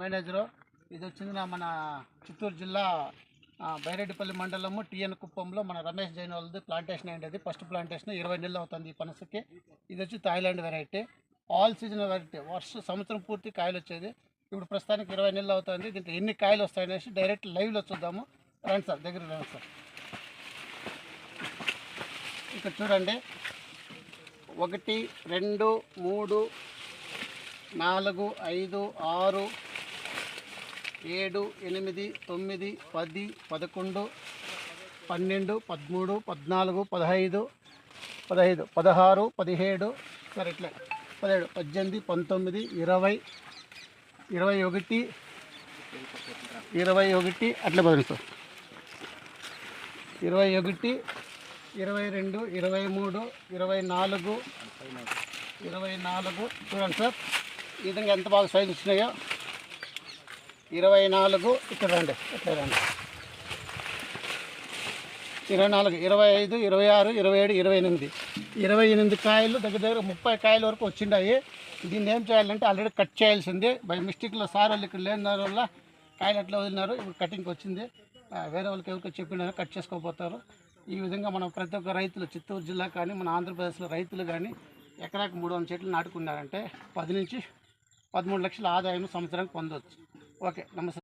Manager. ఇది వచ్చింది నా మన చిత్తూరు జిల్లా బైరెడ్డిపల్లి మండలము టిఎన్ కుప్పంలో మన రమేష్ జైన్ వాళ్ళది ప్లాంటేషన్ అయ్యేది ఫస్ట్ ప్లాంటేషన్ ఇరవై నెలలు అవుతుంది ఈ పనసకి. ఇది వచ్చి Thailand variety all season variety వర్ష సంవత్సరం పూర్తి కాయలు వచ్చేది. ఇప్పుడు ప్రస్తుతానికి ఇరవై నెలలు అవుతుంది. దీంట్లో ఎన్ని కాయలు వస్తాయనేసి డైరెక్ట్ లైవ్లో చూద్దాము. రండి సార్ దగ్గర రండి సార్. ఇక్కడ చూడండి. ఒకటి రెండు మూడు నాలుగు ఐదు ఆరు ఏడు ఎనిమిది తొమ్మిది పది పదకొండు పన్నెండు పదమూడు పద్నాలుగు పదహైదు పదహైదు పదహారు పదిహేడు సరే ఇట్లా. పదిహేడు పద్దెనిమిది పంతొమ్మిది ఇరవై ఇరవై ఒకటి ఇరవై ఒకటి అట్లా పదండి ఇరవై ఒకటి ఇరవై రెండు ఇరవై మూడు ఇరవై నాలుగు ఇరవై నాలుగు చూడండి సార్ ఈ విధంగా ఎంత బాగా సైజు వచ్చినాయో. ఇరవై నాలుగు ఇక్కడ రండి ఇక్కడ రండి. ఇరవై నాలుగు ఇరవై ఐదు ఇరవై ఆరు ఇరవై ఏడు ఇరవై ఎనిమిది ఇరవై ఎనిమిది కాయలు దగ్గర దగ్గర ముప్పై కాయల వరకు వచ్చిండాయి. దీన్ని ఏం చేయాలంటే ఆల్రెడీ కట్ చేయాల్సింది. బై మిస్టేక్లో సార్ వాళ్ళు ఇక్కడ లేని దాని వల్ల కాయలు అట్లా వదిలినారు ఇప్పుడు కటింగ్కి వచ్చింది. వేరే వాళ్ళకి ఎవరికో చెప్పినారో కట్ చేసుకోపోతారు ఈ విధంగా మనం ప్రతి ఒక్క రైతులు చిత్తూరు జిల్లా కానీ మన ఆంధ్రప్రదేశ్లో రైతులు కానీ ఎకరాకి మూడు వందల చెట్లు నాటుకున్నారంటే పది నుంచి పదమూడు లక్షల ఆదాయం సంవత్సరానికి పొందవచ్చు ఓకే నమస్తే